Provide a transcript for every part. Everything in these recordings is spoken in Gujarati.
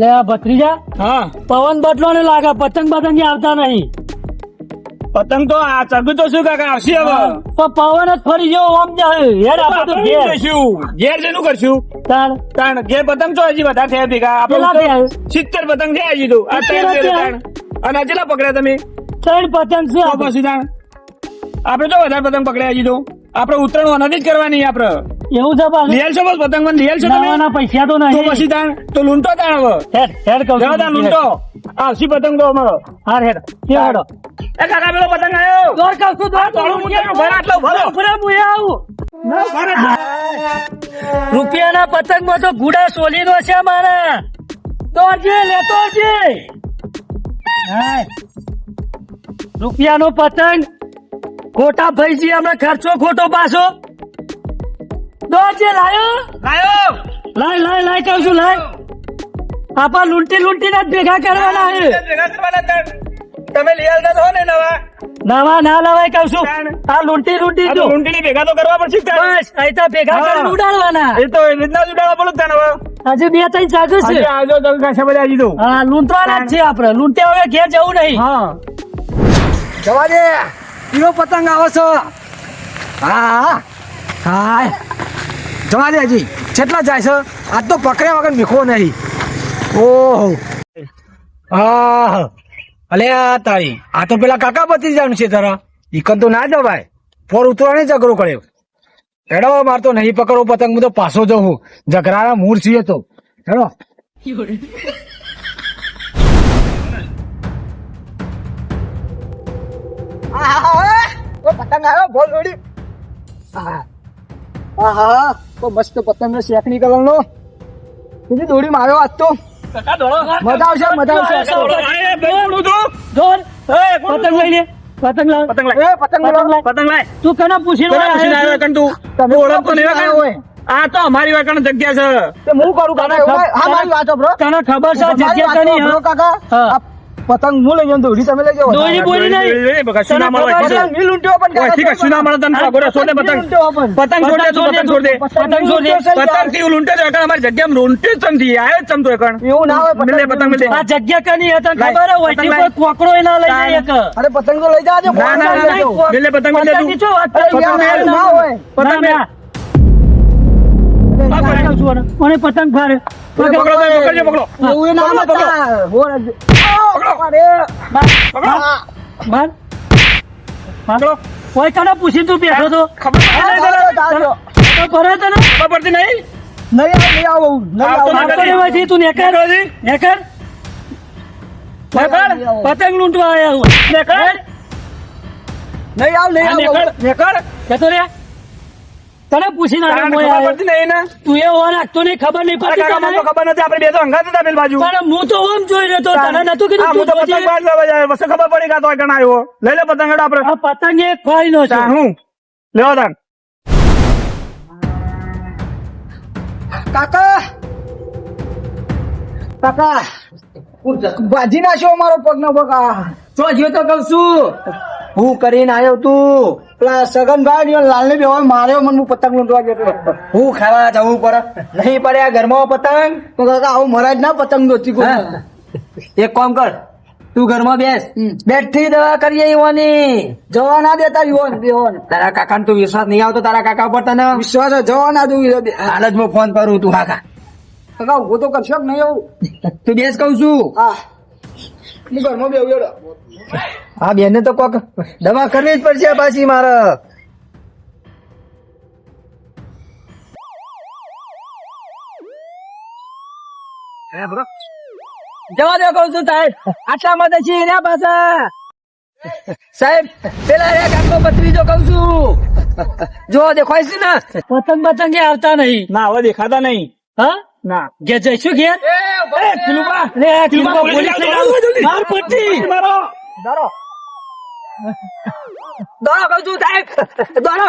લે આ ભત્રીજા હા. પવન બદલો ને લાગે પતંગ પતંગ આવતા નહીં. પતંગ તો આ ચગુ તો શું કાકા આવશે હવે. તો પવન જ ફરી જેવો આમ જાય યાર આપણે તો ઘેર. જઈશું. ઘેર જેનું કરશું? તાણ. તાણ ઘેર પતંગ તો હજી વધારે થયા ભેગા. આપણે? સિત્તેર પતંગ થયા હજી તો. આ ત્રણ અને કેટલા પકડ્યા તમે? ત્રણ પતંગ છે. પછી તાણ. આપણે તો વધારે પતંગ પકડ્યા હજી તો. આપણે ઉત્તરાયણ વનાથી જ કરવાની આપણે. એવું છે પાછું. લિયલ છો બસ પતંગ મને લિયલ છો તમે? નવાના પૈસા તો તો નહીં. પછી તાણ તો લૂંટો તાણ હવે. હેડ હેડ કહું જવા તાણ લૂંટો. આવશી પતંગ તો અમારો. હાર હેડ. કે હેડો. એ કાકા પેલો પતંગ આવ્યો. દોર કહું છું દોર તોળો તારું ઘર આટલો ભરો. ભરે હું એ આવું. રૂપિયાના પતંગમાં તો ગુડા સોલીનો છે મારા. દોડજે લેતો હાય. રૂપિયાનો પતંગ. ખોટા ભાઈજી અમે ખર્ચો ખોટો પાછો. દોડજે લાયો. લાયો. લાય લાય લાય કહું છું લાય. આપા લૂંટી લૂંટી ના ભેગા કરવાના છે. ભેગા કરવાના તાણ. તમે છો ને નવા? નવા ના લવાય કહું છું. આ લૂંટી લૂંટી જો. લૂંટી ભેગા તો કરવા પડશે બસ અહીં તો ભેગા. કરીને ઉડાડવાના. એ તો એ રીતના જ ઉડાડવા પડે તાણ હવે. હજુ બે ત્રણ જાગો છે. આવજો તમે કાંસા બધા હજી તો. હા લૂંટવાના જ છે આપણે. લૂંટે હવે ઘેર જવું નહીં. હા. જવા દે. કીરો પતંગ આવો છો. હા હા. હા. જવા દે હજી. જાય છે, આજ તો પકડ્યા વગર મીખો નહીં. ઓહો. હા અલે આ તારી. આ તો પેલા કાકા બચી જવાનું છે તારા. ઈકન તો ના જવાય. ફોર ઉતરવાની ઝઘડો કર્યો હેડો, માર તો નહીં પકડો, પતંગ હું તો પાછો જવું ઝઘરાના મૂળ છીએ તો. હેડો. પતંગ આવ્યો, બોલ હા હા તો મસ્ત પતંગ નો કલર નો બીજી દોડી માં આવ્યો આજ તો. મજા આવશે મજા આવશે. પતંગ લઈ લે. પતંગ લાવ. પતંગ. પતંગ. તું કના તું? તમે તું ઓળખતો નહીં હોય આ તો અમારી વાકણ જગ્યા છે. તે હું કરું કાકા હા મારી વાત તને ખબર છે જગ્યા કાકા પતંગ હું લઈ જાઉં દોરી તમે લઈ જાઓ દોરી બોલી નહીં. બગા, શું ના મળે? છે? પતંગ નહીં લૂંટ્યો પણ કાકા. ઓયથી મળે તને તો આગળ પતંગ. પતંગ છોડ દે પતંગ છોડ દે. પતંગ છોડ દે. પતંગથી લૂંટે જો એકણ અમારી જગ્યામાં લૂંટે ચમથી આયો ચમતો એકણ એવું ના હોય મિલે પતંગ મિલે આ જગ્યા કની હતા ખબર હોય પતંગ કોઈ કોકડો ય ના લઈ જાય એક અરે પતંગ તો લઈ જાજો ના, ના, ના, ના. પતંગ મિલે તું. પતંગ ના હોય. પતંગ ના, ના. પતંગ મને પતંગ ફાડે પકડો તો પકડો એવું એ ના પકડો, પકડો. અરે પકડો. માર માર કોઈ કને પૂછી તું બેઠો તો ખબર નહીં તો ભરે તને? ખબર પડતી નહીં? નહીં આવ નહીં આવું નહીં તું નેકર. નેકર. નેકર. પતંગ લૂંટવા આયા હું. નેકર. નહીં આવ નહીં આવ. નેકર. નેકર. કેતો રે તને પૂછી ના તાને ખબર નહીં ને? તું એ ઓન રાખતો નહીં ખબર નહીં પડતી કાકા, તો ખબર નથી આપણે બે તો હંગાત હતા પેલી બાજુ. પણ હું તો ઓમ જોઈ રહ્યો તો તને નતું કીધું હું તો પતંગ બાજ લેવા જાય બસ ખબર પડી કે આ તો એકણ આવ્યો. લઈ લે પતંગ હેડો આપણે. આ પતંગ એક ખોઈ નો છે હું? લેવા તાણ કાકા! કાકા! બાજી નાખ્યો અમારો પગ નો બકા તો જ્યો તો કઉ છું. હું કરીને આવ્યો તું. પેલા સગનભાઈ ને લાલ ને બેવા માર્યો મને પતંગ લૂંટવા ગયો હું ખાવા જવું પડે. નહીં પડે આ ઘરમાં પતંગ? તો કાકા આવું મરાજ ના પતંગ દોચી એક કામ કર. તું ઘરમાં બેસ. બેઠી દવા કરીએ યુવાની. જવા ના દેતા યુવાન યુવાન. તારા કાકા તું વિશ્વાસ નહીં આવતો તારા કાકા ઉપર તને? વિશ્વાસ જવા ના દઉં હાલ જ હું ફોન કરું તું કાકા કાકા હું તો કરશો નહીં આવું. તું બેસ કઉ છું. હા. હું ઘરમાં બેવું. આ બેન તો કોક દવા કરવી જ પડશે પાછી મારે. જવા દો કઉ છું સાહેબ. આટલા માટે છે એના પાછા. સાહેબ પેલા રે કાકો બત્રીજો કઉ છું. જો દેખાય છે ને. પતંગ પતંગ આવતા નહીં. ના હવે દેખાતા નહીં. હા? ના. ઘે જઈશું ઘેર? લે ખીલુબા, ખીલુબા પોલીસ. માર પટ્ટી. મારો. દોડો કઉ છું સાહેબ. દોડો.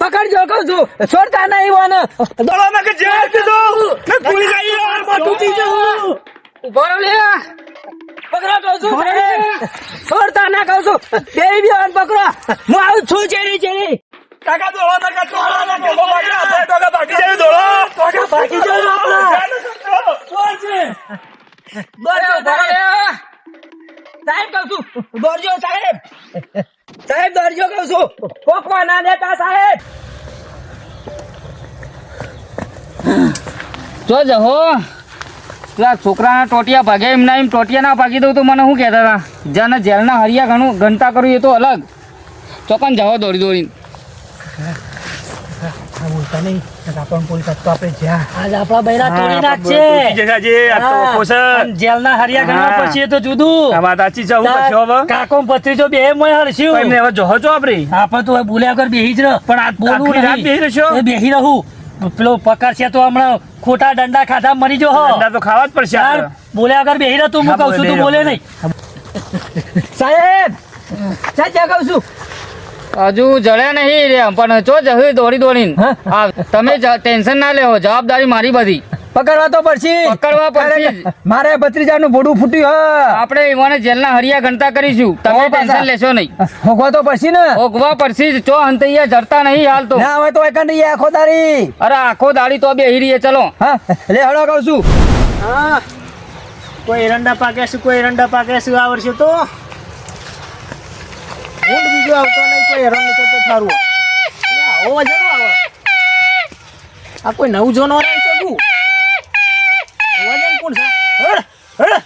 પકડજો કઉ છું. છોડતા નહીં વાને દોડો મેં કે જેલ કીધું મેં ભૂલી ગઈ યાર મોટું ચીજ. ઊભો લે. પકડો કઉ છું સાહેબ. છોડતા ના કઉ છું. બે બી પકડો. હું જો જહો. પેલા છોકરાના ટોટિયા ભાગે એમના એમ ટોટિયા ના ભાગી દઉં તો મને શું કહેતા હતા? જેને જેલના હરિયા ઘણું ઘંટા કરું એ તો અલગ. ચોકન જવો દોડી દોડીને. આજ આપણા બૈરા તોડી નાખશે તૂટી જશે આજે, આ તો હા, પોસે. જેલના હરિયા ગણવા પછી એ તો જુદું. આ વાત સાચી છે, હું કરશું હવે? કાકો ભત્રીજો બે મોય હરસ્યું. એમને હવે જોહો છો આપણે? આપણે તો ભૂલ્યા વગર બેહી જ રહ. પણ આ બોલવું આખી રાત બેહી રહેશો? બેહી રહું. પેલો પકડશે તો હમણાં ખોટા દંડા ખાધા મરી જો દંડા તો ખાવા જ પડશે યાર બોલ્યા વગર બેહી રહ્યો તું હું કહું છું તું બોલે નહીં. સાહેબ સાહેબ સાચા કહું છું. હજુ જડ્યા નહીં રે પણ ચો જહી દોડી દોડીને તમે ટેન્શન ના લેવો જવાબદારી મારી બધી. પકડવા તો પડશે. પકડવા પડશે. મારે ભત્રીજાનું બોડું ફૂટ્યું હ. આપણે ઈવાને જેલના હરિયા ઘંટા કરીશું. તમે પાછા. ટેન્શન લેશો નહીં. હોગવા તો પડશે ને? ભોગવા પડશે જ. ચો હંતૈયા જરતા નહીં હાલ તો. ના હવે તો એક નહીં આખો દાડી. અરે આખો દાડી તો બે હીરીએ ચલો. હા લે હળો કરું છું. હા. કોઈ એરંડા પાકે છે કોઈ એરંડા પાકે છે આ વર્ષે તો. ઊંડ બીજો આવતો નહીં કોઈ હેરાન તો સારું થારું. આવો વજન આવો. આ કોઈ નવું જોનો રહી શકું વજન કોણ છે હડ.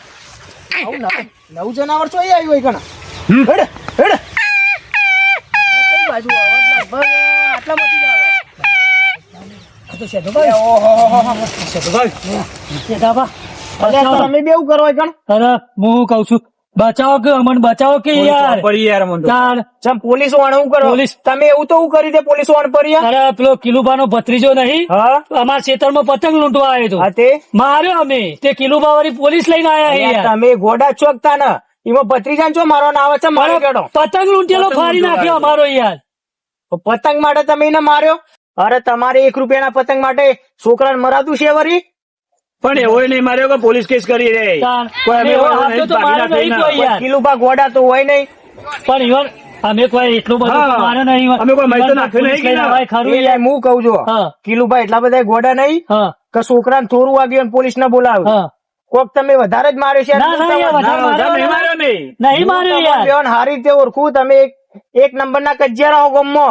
નવું નવું જનાવર ચોઈ આવ્યું હોય કણા હડ હડ. બાજુ આવે? લગભગ આટલામાંથી આવે આ તો શેઠોભાઈ. ઓહોહોહો. શેઠોભાઈ. શેઠાબા, અલ્યા તમે બે એવું કરો કણ અરે હું કહું છું બચાવો કે અમને બચાવો કે યાર? પડી યાર મને તો. યાર. ચમ પોલીસવાળા હું કરો પોલીસ- તમે એવું તો હું કરી દે પોલીસવાળા પર યાર? અરે પેલો કિલુબાનો ભત્રીજો નહીં. હા? અમાર ખેતરમાં પતંગ લૂંટવા આવ્યો હતો. તે? માર્યો અમે. તે કિલુબા વાળી પોલીસ લઈને આયા યાર, તમે ગોડા ચોકતા ને એમાં ભત્રીજા છો મારો નામ છે મારો કેડો પતંગ લૂંટેલો ફાડી નાખ્યો અમારો યાર. પતંગ માટે તમે એને માર્યો? અરે તમારે એક રૂપિયાના પતંગ માટે છોકરાને મરાતું છે વરી? પણ એવો નહીં માર્યો કે પોલીસ કેસ કરી રે કિલો પાક અમે એવો એવો હાથો નહીં તો માર્યો ભાગીના નહીં થઈને. કોઈ યાર. કિલુબા ગોડા તો હોય નહીં. પણ ઈવન અમે કોઈ એટલું બધું મારે નહીં અમે કોઈ મહિતો નાખ્યું નહીં કે ના? ખરું યાર. હું કહું છું. કિલુભાઈ એટલા બધા ગોડા નહીં કે છોકરાને થોડું વાગ્યું પોલીસ ને બોલાવે. કોક તમે વધારે જ માર્યો છે ના, ના, ના, નહીં. માર્યો હારી રીતે ઓળખું. તમે એક એક નંબરના કજિયારા હો ગમો.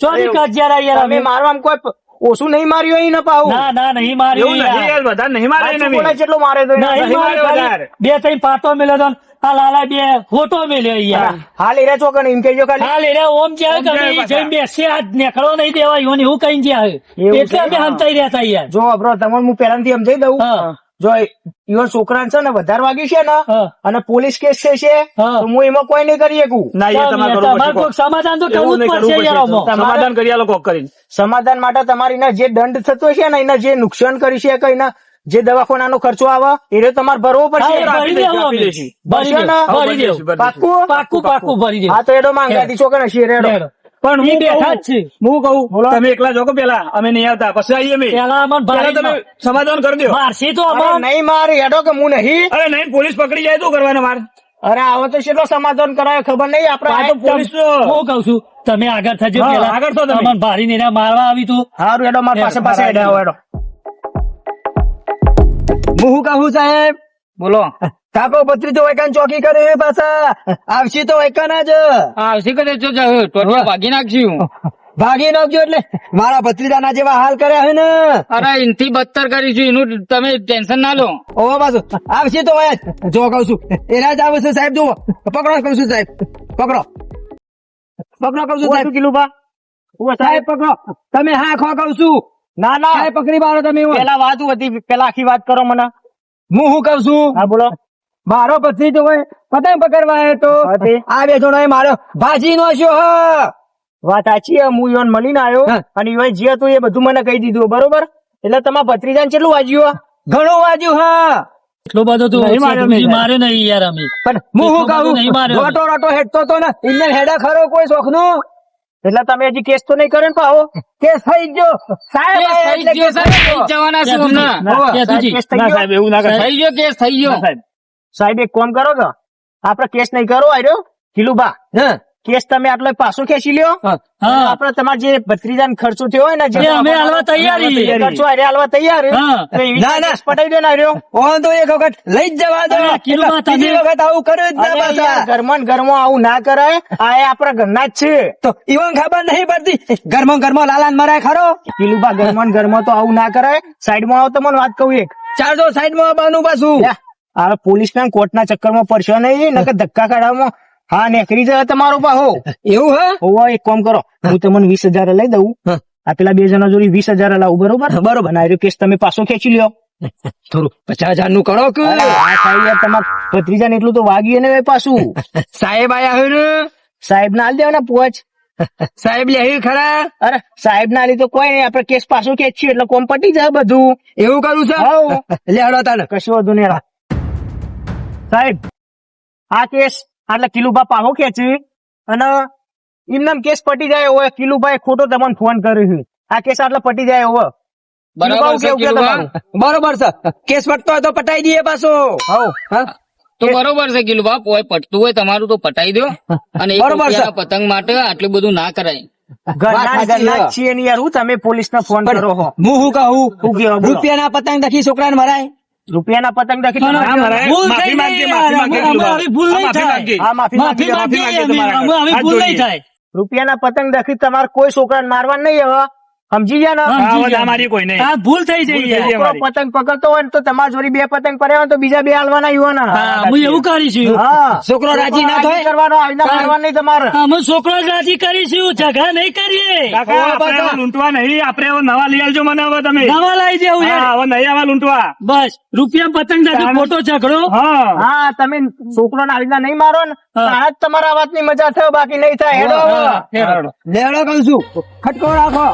ચોરી કજિયારા યાર અમે. મારવામાં કોઈ ઓછું નહીં માર્યું અહીં પાવું ના ના નહીં માર્યું વધારે નહીં મારે મારે તો નહીં નહીં વધારે. બે ત્રણ પાતો મેલ્યો તો આ લાલા બે ખોટો મેલ્યો યાર. હાલ એરા ચોકન એમ કહેજો ખાલી. હાલ એને ઓમ તમે પાછા. જઈને બેસી આ નીકળો નહીં એવું કઈ જ્યાં એટલે અમે? હંતાઈ રહેતા યાર. જો બ્રો તમને હું પહેલાથી સમજાઈ દઉં. જો ઈવન છોકરાને છે ને વધારે વાગ્યું છે ને અને પોલીસ કેસ છે છે તો હું એમાં કોઈ નહીં કરી શકું. ના એ તમારે કરવું સમાધાન તો કરવું જ પડશે. સમાધાન કરી આલો કોક કરીને. સમાધાન માટે તમારી ના જે દંડ થતો છે ને એના જે નુકસાન કરી છે કે એના જે દવાખાનાનો ખર્ચો આવે એ તમારે ભરવો પડશે. આપી અમે. દઈશું. ભરી હા તો એડો માંગાતી છોકરા છીએ રેડો લેડો. પણ હું બેઠા કહું જ છે. હું કહું તમે એકલા જો પેલા? અમે નહીં આવતા. પછી આવીએ અમે. પેલા અમને તમે સમાધાન કરી દો. મારશે તો નહીં માર એડો કે હું નહીં. અરે નહીં પોલીસ પકડી જાય તો કરવાને માર. અરે આવો તો કેટલો સમાધાન કરાયો ખબર નહીં આપણે પોલીસ હું કઉ છું તમે આગળ થજો પેલા. આગળ તો તમે. ભારી નીરા મારવા આવી તું. હારું એડો માર પાસે પાસે એડો એડો હું કહું સાહેબ? બોલો. કાકો તો વૈકાન ચોકી કરે એ પાછા. આવશે તો વૈકાન જ આવશે કદે જો જહે ભાગી નાખશું. ભાગી નાખજો એટલે. મારા ભત્રીજાના જેવા હાલ કર્યા હે ને. અરે ઇનથી બદતર કરીશું. એનું તમે ટેન્શન ના લો. ઓ પાછું. આવશે તો હોય જો કહું છું. એના જ આવશે સાહેબ જુઓ. પકડો કહું છું સાહેબ. પકડો. પકડો કહું છું સાહેબ. કિલો બા સાહેબ. પકડો. તમે હા ખો કહું છું. ના ના. સાહેબ પકડી મારો તમે પેલા વાત હતી? પેલા આખી વાત કરો મને. હું શું કહું છું? હા બોલો. મારો ભત્રીજો હોય પતંગ પકડવા તો. આ બે જણો મારો ભાજી નો છો વાત સાચી હું યોન મળીને આવ્યો હા. અને યોન જે હતું એ બધું મને કહી દીધું બરોબર? એટલે તમારા ભત્રીજાને કેટલું વાગ્યું ઘણું વાજ્યું હા. એટલો બધો તો. મારે નહીં. યાર અમે. પણ હું શું કહું? રોટો રોટો હેડતો તો ને. ઇન્ડિયન હેડા ખરો કોઈ શોખનું એટલે તમે હજી કેસ તો નહીં કર્યો ને પાહો કેસ થઈ ગયો. સાહેબ કેસ થઈ ગયો સાહેબ, જવાના છું કેસ થઈ ગયો. એવું ના થઈ ગયો કેસ થઈ ગયો. સાહેબ. સાહેબ એક કોમ કરો કે આપડે કેસ નહીં કરો આર્યો કિલુબા હા. કેસ તમે આટલો પાછો ખેંચી લ્યો. આપડે તમારે જે ભત્રીજા ખર્ચો થયો હોય ને જે અમે હાલવા તૈયારી. ખર્ચો અરે હાલવા તૈયાર ના, ના. પટાઈ દો ને આર્યો ઓન તો એક વખત લઈ જવા દો. બીજી વખત આવું કર્યું જ ના પાછા. ઘરમાં ઘરમાં આવું ના કરાય. આ એ આપણા ઘરના જ છે. તો ઈવન ખબર નહીં પડતી. ઘરમાં ઘરમાં લાલાન મરાય ખરો? કિલુબા ઘરમાં ઘરમાં તો આવું ના કરાય. સાઈડમાં આવો તો મને વાત કહું એક. ચારસો સાઈડમાં આવવાનું પાછું. આ પોલીસ ના કોર્ટ ના ચક્કરમાં પડશો નહીં નકર ધક્કા કાઢવામાં હા નેકરી જાય તમારો પાહો. એવું હે? હોવા એક કામ કરો. હું તમને વીસ હજાર લઈ દઉં. હા. આ પેલા બે જણા જોડી વીસ હજાર લાવું બરોબર? બરોબર. ના એ કેસ તમે પાછો ખેંચી લ્યો. થોડું પચાસ હજારનું કરો કે? તમારા ભત્રીજા ને એટલું તો વાગ્યું ને પાછું સાહેબ આયા હોય ને? સાહેબ ના હાલ દેવાના પોચ. સાહેબ લે ખરા? અરે સાહેબ ના હાલી કોઈ નહીં આપડે કેસ પાછો ખેંચીએ એટલે કોમ પટી જાય બધું. એવું કરું છે. લે હડો તાને કશું વધુ નહીં. સાહેબ આ કેસ આટલે કિલુબા પાહો ખેંચી અને એમનામ કેસ પટી જાય હોય કિલુભાઈ ખોટો તમને ફોન કર્યો છે. આ કેસ આટલા પટી જાય એવો બરાબર છે કે છે. કેસ પટતો હોય તો પટાઈ દઈએ પાછો. તો બરોબર છે ગિલુબા કોઈ પટતું હોય તમારું તો પટાઈ દો. અને બરોબર છે. પતંગ માટે આટલું બધું ના કરાય. છે. ને તમે પોલીસ ને ફોન કરો હું. હું કહું? રૂપિયા ના પતંગ દખી છોકરાને મરાય? રૂપિયાના પતંગ દખી રૂપિયાના પતંગ દખી તમારે કોઈ છોકરાને મારવા નહીં હવે સમજી ગયા ને? સમજી ગયા. અમારી કોઈ નહીં. આ ભૂલ થઈ ભૂલ જઈ યાર. જાય. પતંગ પકડતો હોય ને તો તમારા જોડી બે પતંગ પડ્યા હોય ને તો બીજા બે હાલવાના યુવાના. હા હું એવું કરીશું હા. છોકરો રાજી ના થાય? કરવાનો આજના મારવા નહીં તમારે. અમે છોકરો જ રાજી કરીશું ઝઘડા નહીં કરીએ. કાકા આપણે હવે લૂંટવા નહીં. આપણે હવે નવા લઈ આવજો મને હવે તમે. નવા લઈ જેવું હા, યાર. હવે નહીં આવા લૂંટવા. બસ. રૂપિયા પતંગ દાખલ મોટો ઝઘડો. હા. હા તમે છોકરો ને આવીને નહીં મારો ને હા. તારા જ તમારા વાતની મજા થાય બાકી નહીં થાય. હેડો. હવે. લેવડો કહું છું. ખટકો રાખો.